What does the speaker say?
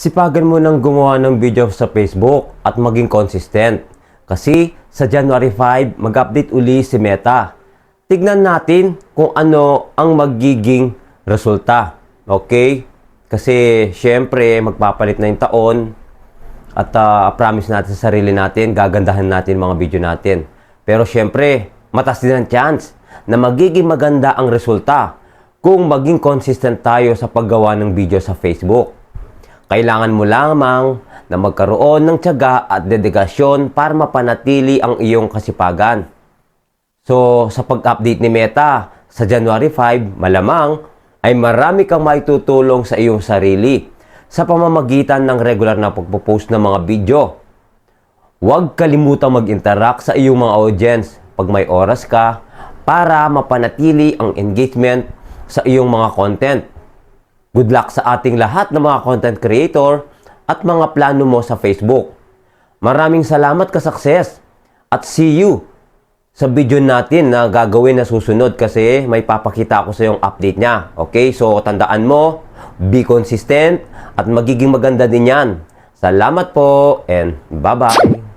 sipagan mo nang gumawa ng video sa Facebook at maging consistent. Kasi sa January 5, mag-update uli si Meta. Tignan natin kung ano ang magiging resulta. Okay? Kasi syempre, magpapalit na yung taon at ah, promise natin sa sarili natin, gagandahan natin mga video natin. Pero syempre, matas din ang chance na magiging maganda ang resulta kung maging consistent tayo sa paggawa ng video sa Facebook. Kailangan mo lamang na magkaroon ng tiyaga at dedikasyon para mapanatili ang iyong kasipagan. So, sa pag-update ni Meta sa January 5, malamang ay marami kang maitutulong sa iyong sarili sa pamamagitan ng regular na pagpo-post ng mga video. Huwag kalimutang mag-interact sa iyong mga audience pag may oras ka para mapanatili ang engagement sa iyong mga content. Good luck sa ating lahat ng mga content creator at mga plano mo sa Facebook. Maraming salamat ka success at see you sa video natin na gagawin na susunod kasi may papakita ako sa yung update niya. Okay? So, tandaan mo, be consistent at magiging maganda din yan. Salamat po and bye-bye!